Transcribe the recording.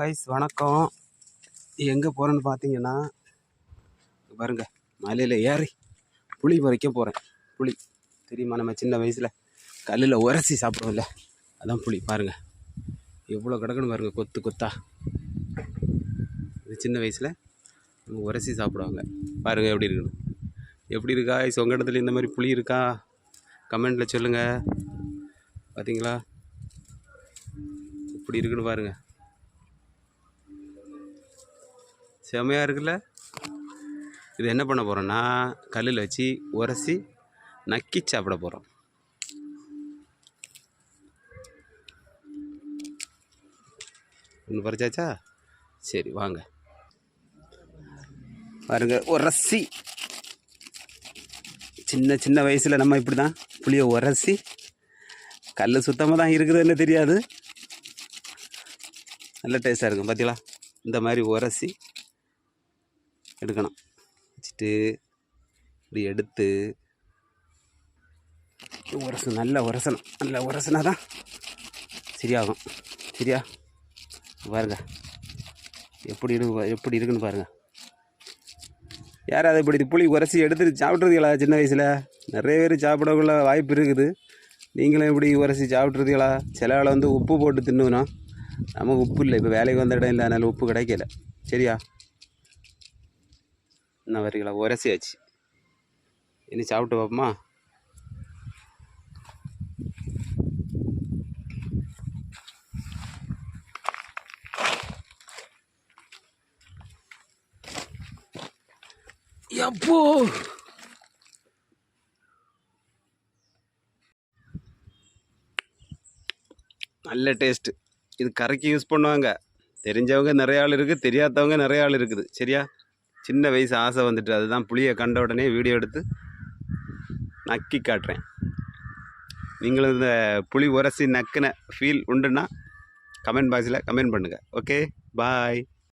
ஆய்ஸ் வணக்கம். எங்கே போகிறேன்னு பார்த்தீங்கன்னா பாருங்கள் மலையில் ஏறி புளி பறிக்க போகிறேன் புளி தெரியுமா நம்ம சின்ன வயசில் கல்லில் உரசி சாப்பிடுவோம்ல? அதான் புளி பாருங்கள் எவ்வளோ கிடக்குன்னு பாருங்கள் கொத்து கொத்தா. இது சின்ன வயசில் நம்ம உரசி சாப்பிடுவாங்க. பாருங்கள் எப்படி இருக்கணும் எப்படி இருக்கா? ஐஸ் உங்கள் இடத்துல இந்த மாதிரி புளி இருக்கா? கமெண்ட்டில் சொல்லுங்கள் பார்த்தீங்களா இப்படி இருக்குன்னு பாருங்கள் செமையாக இருக்குல்ல? இது என்ன பண்ண போகிறோன்னா கல்லில் வச்சு உரசி நக்கி சாப்பிட போகிறோம் ஒன்று பறிச்சாச்சா? சரி வாங்க. பாருங்க உரசி. சின்ன சின்ன வயசில் நம்ம இப்படி தான் புளியை உரசி கல் சுத்தமாக தான் இருக்குதுன்னு தெரியாது. நல்ல டேஸ்ட்டாக இருக்கும் பார்த்தீங்களா இந்த மாதிரி உரசி எடுக்கணும். வச்சுட்டு இப்படி எடுத்து உரசு நல்லா உரசணும். நல்லா உரசுனா தான் சரியாகும். சரியா? பாருங்க. எப்படி இருக்கு எப்படி இருக்குன்னு பாருங்க. யாராவது இப்படி புளி உரசி எடுத்துட்டு சாப்பிட்றதுங்களா சின்ன வயசில்? நிறைய பேர் சாப்பிடக்குள்ள வாய்ப்பு இருக்குது. நீங்களும் இப்படி உரசி சாப்பிட்றதுங்களா சில வேலை வந்து உப்பு போட்டு தின்னுக்கணும். நமக்கு உப்பு இல்லை. இப்போ வேலைக்கு வந்த இடம் இல்லை. அதனால் உப்பு கிடைக்கல. சரியா? என்ன வரீங்களா உரசியாச்சு. இனி சாப்பிட்டு பார்ப்போமா? எப்போ? நல்ல டேஸ்ட்டு. இது கரைக்கு யூஸ் பண்ணுவாங்க. தெரிஞ்சவங்க நிறைய ஆள் இருக்குது தெரியாதவங்க நிறைய ஆள் இருக்குது. சரியா? சின்ன வயசு ஆசை வந்துட்டு அதுதான். புளியை கண்ட உடனே வீடியோ எடுத்து நக்கி காட்டுறேன். நீங்களும் இந்த புளி உரசி நக்கின ஃபீல் உண்டுன்னா கமெண்ட் பாக்ஸில் கமெண்ட் பண்ணுங்கள் ஓகே பாய்